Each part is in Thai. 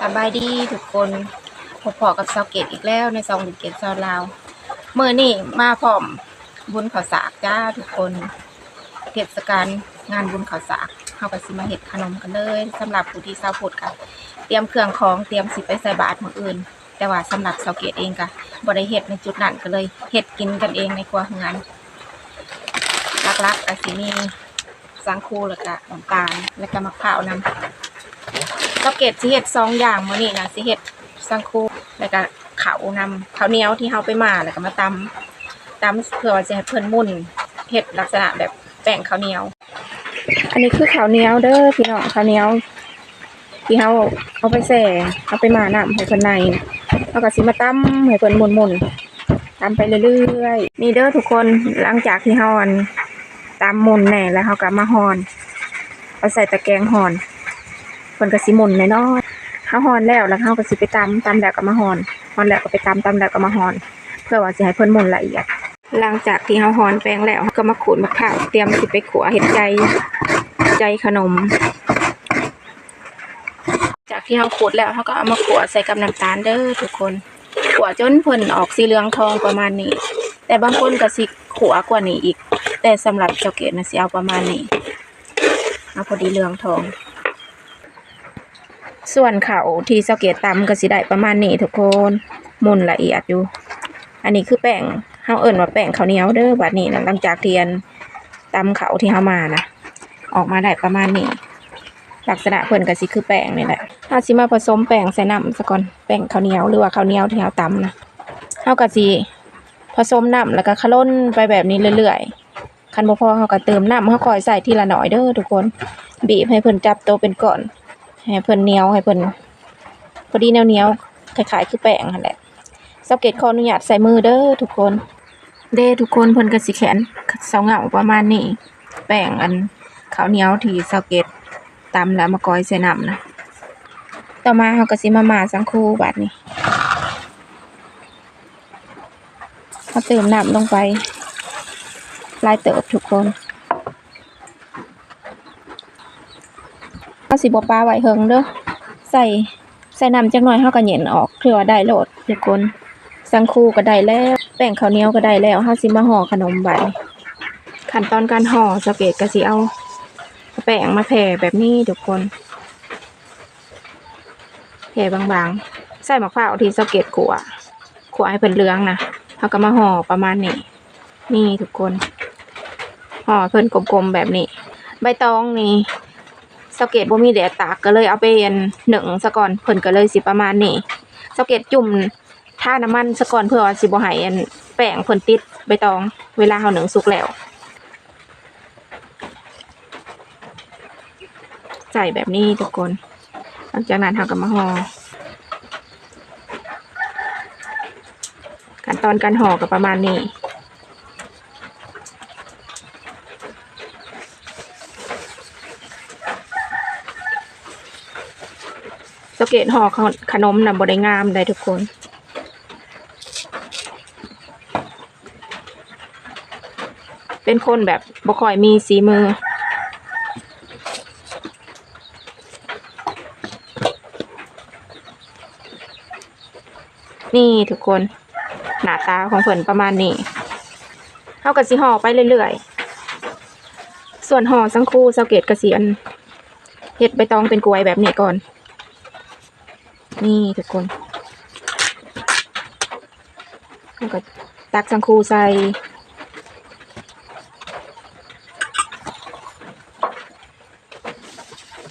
สบายดีทุกคนพบพอกับเซาเกตอีกแล้วในซองบุญเกตซาวลาวเมื่อนี่มาพร้อมบุญข้าวสากจ้าทุกคนเทศกาลงานบุญข้าวสากเฮาก็สิมาเฮ็ดขนมกันเลยสำหรับผู้ที่เซาพุดกันเตรียมเครื่องของเตรียมสิไปใส่บาตรมื้ออื่น แต่ว่าสำหรับเซาเกตเองก็บ่ได้เฮ็ดในจุดนั้นก็เลยเฮ็ดกินกันเองในครัวเฮือนลักๆก็สิมีสังคูแล้วก็น้ำตาลแล้วก็มะพร้าวนำ ก็เกตสิเฮ็ดสองอย่างมื้อนี้นะสิเฮ็ดสังคูแล้วก็เขานำข้าวเหนียวที่เฮาไปมาแล้วก็มาตำตำเพื่อว่าจะให้เพิ่นมุ่นเฮ็ดลักษณะแบบแป้งข้าวเหนียว อันนี้คือข้าวเหนียวเด้อพี่น้องข้าวเหนียวที่เฮาเอาไปแส่เอาไปมาน้ำให้เพิ่นในเฮาก็สิมาตำให้เพิ่นมุ่นๆตำไปเรื่อยๆนี่เด้อทุกคนหลังจากที่เฮาอันตำมุ่นแน่แล้วเฮาก็มาหอนเอาใส่ตะแกรงหอน นก็สิหมุนนอยๆเฮาฮอนแล้วแล้วเฮาก็สิไปตำตำแล้วก็มาฮอนฮอนแล้วก็ไปตำตำแล้วก็มาฮอน เพื่อว่าสิให้เพิ่นมุนละเอียด หลังจากที่เฮาฮอนแป้งแล้วเฮาก็มาขูดมะพร้าวเตรียมสิไปขัวเฮ็ดใจใจขนม จากที่เฮาขูดแล้วเฮาก็เอามาขัวใส่กับน้ำตาลเด้อทุกคนขัวจนเพิ่นออกสีเหลืองทองประมาณนี้ แต่บางคนก็สิขัวกว่านี้อีก แต่สำหรับเจ้าเกดนะสิเอาประมาณนี้เอาพอดีเหลืองทอง ส่วนเขาที่สะเก็ตตำก็สิได้ประมาณนี้ทุกคนมุนละเอียดอยู่ อันนี้คือแป้งเฮาเอิ้นว่าแป้งข้าวเหนียวเด้อบัดนี้นะหลังจากเทียนตำเขาที่เฮามานะออกมาได้ประมาณนี้ ลักษณะเพิ่นก็สิคือแป้งนี่แหละเฮาสิมาผสมแป้งใส่น้ำซะก่อนแป้งข้าวเหนียวหรือว่าข้าวเหนียวที่เฮาตำนะเฮาก็สิผสมน้ำแล้วก็คะล้นไปแบบนี้เรื่อยๆคันบ่พอเฮาก็เติมน้ำเฮาคอยใส่ทีละหน่อยเด้อทุกคนบีบให้เพิ่นจับโตเป็นก้อน ให้เพิ่นเนียวให้เพิ่นพอดีแนวเนียวคล้ายๆคือแป้งนั่นแหละสังเกตขออนุญาตใส่มือเด้อทุกคน เด้ทุกคนเพิ่นก็สิแขนเสาเหงาประมาณนี้ แป้งอันข้าวเหนียวที่สังเกตตำแล้วมากอยใส่น้ำนะต่อมาเฮาก็สิมามาสังคูบัดนี้เฮาเติมน้ำลงไปลายเติบทุกคน เอาสิบ่ปลาไว้เฮิงเด้อใส่ใส่น้ำจักหน่อยเฮาก็เหย็นออกเพื่อว่าได้โลดทุกคนสังคูก็ได้แล้ว แป้งข้าวเหนียวก็ได้แล้วเฮาสิมาห่อขนมบัดนี้ขั้นตอนการห่อสเกตก็สิเอา แป้งมาแผ่แบบนี้ทุกคนแผ่บางๆ ใส่มะพร้าวที่สเกตขัวขัวให้เพิ่นเหลืองนะเฮาก็มาห่อประมาณนี้ นี่ทุกคน ห่อเพิ่นกลมๆแบบนี้ ใบตองนี่ สเก็ตบ่มีแดดตากก็เลยเอาไปอันหนึ่งซะก่อนเพิ่นก็เลยสิประมาณนี้สเก็ตจุ่มท่าน้ำมันซะก่อนเพื่อว่าสิบ่ให้อันแป้งเพิ่นติดใบตองเวลาเฮาหนึ่งสุกแล้วใส่แบบนี้ทุกคน หลังจากนั้นเฮาก็มาห่อขั้นตอนการห่อก็ประมาณนี้ สเกตห่อขนมนำบได้งามได้ทุกคนเป็นคนแบบบ่ค่อยมีสีมือ นี่ทุกคน หน้าตาของเพิ่นประมาณนี้เท่ากับสีห่อไปเรื่อยๆ ส่วนห่อสังคูสเกตกระเสียนเฮ็ดใบตองเป็นกลวยแบบนี้ก่อน นี่ทุกคนแล้วก็ตักสังคูใส่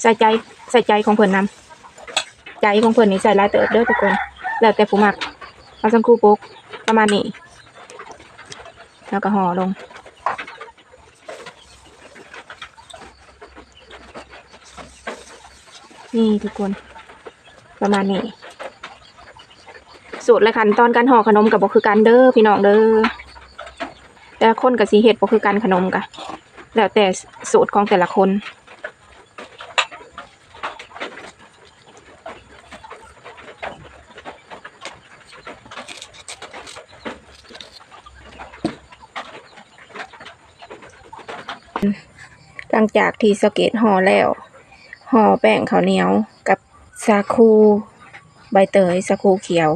ใส่ใจใส่ใจของเพิ่อนนำใจของเพิ่นนี่ใส่ลายเติบเด้อทุกคน แล้วแต่ผู้มักเอาสังคูปกประมาณนี้ แล้วก็ห่อลงนี่ทุกคน ประมาณนี้ สูตรและขั้นตอนการห่อขนมกับบคือกันเด้อพี่น้องเด้อแต่คนกับสีเห็ดบคือกันขนมกะแล้วแต่สูตรของแต่ละคนหลังจากที่สเก็ตห่อแล้วห่อแป้งข้าวเหนียว สาคูใบเตยสะคูเขียว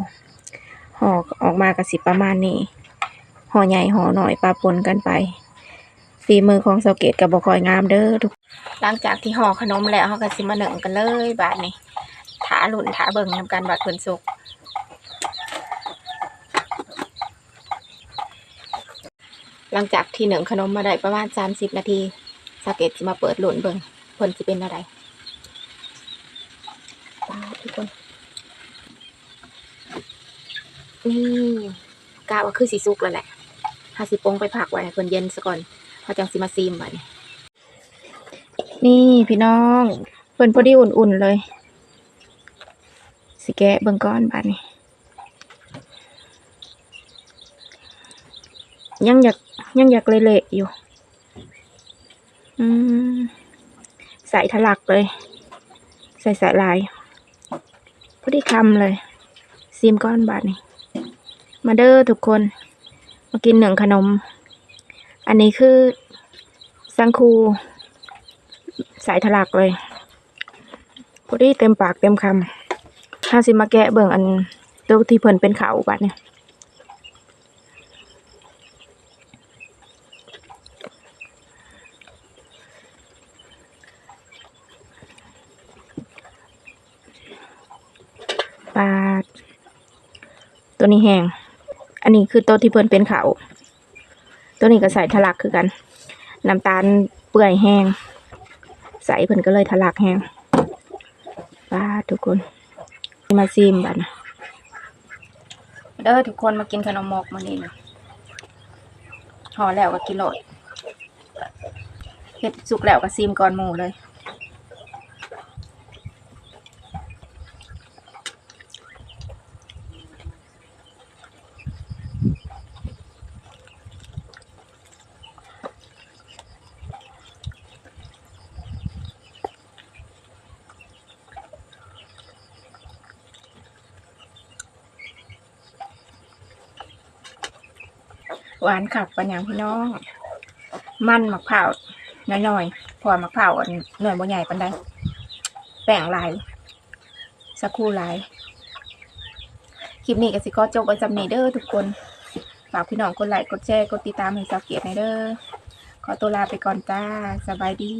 ห่อออกมากระสิประมาณนี้ห่อใหญ่ห่อหน่อยปะปนกันไป ฝีมือของสาเกตกับบคอยงามเด้อทุกหลังจากที่ห่อขนมแล้วเขาก็สิมาหนึ่งกันเลยบาดนี้ถาหลุนถาเบิ่งนำกันบาดเพิ่นสุกหลังจากที่หนึ่งขนมมาได้ประมาณสามสิบนาทีสาเกตจะมาเปิดหลุนเบิ่งเพิ่นจะเป็นอะไรปาดทุกคน นี่กาว่าคือสีสุกแล้วแหละถ้าสิปงไปผักไว้เพิ่นเย็นซะก่อนเขาจังสิมาซีมบัดนี้นี่พี่น้องเพิ่นพอดีอุ่นๆเลย สิแกะเบิ่งก้อนบาดนี้ ยังอยากยังอยากเละๆอยู่ อืมใส่ทะลักเลย ใส่สายลาย พอดีคำเลยซีมก้อนบาทนี่ มาเด้อทุกคน มากินหนึ่งขนม อันนี้คือสังคู สายทะลักเลยพอดีเต็มปากเต็มคำถ้าสิมาแกะเบิ่งอันตัวที่เพิ่นเป็นเขาบัดเนี่ยปาด ตัวนี้แห้ง อันนี้คือตัวที่เพิ่นเป็นเขาตัวนี้ก็ใส่ทะลักคือกันน้ำตาลเปื่อยแห้ง ใส่เพิ่นก็เลยทะลักแห้งปาทุกคนมาซิมบันะเด้อทุกคนมากินขนมมกมานี่นะห่อแล้วก็กินโลดเฮ็ดสุกแล้วก็ซิมก่อนหมูเลย หวานขับปัญญางพี่น้อง มันมะพร้าวน้อยๆพอมะพร้าวหน่วยบ่ใหญ่ปานใดแป้งหลายสักครู่หลายคลิปนี้ก็สิก็จบไว้จำนี้เด้อทุกคน ฝากพี่น้องกดไลค์กดแชร์กดติดตามให้สาวเกียรติในอยเด้อขอตัวลาไปก่อนจ้า สบายดี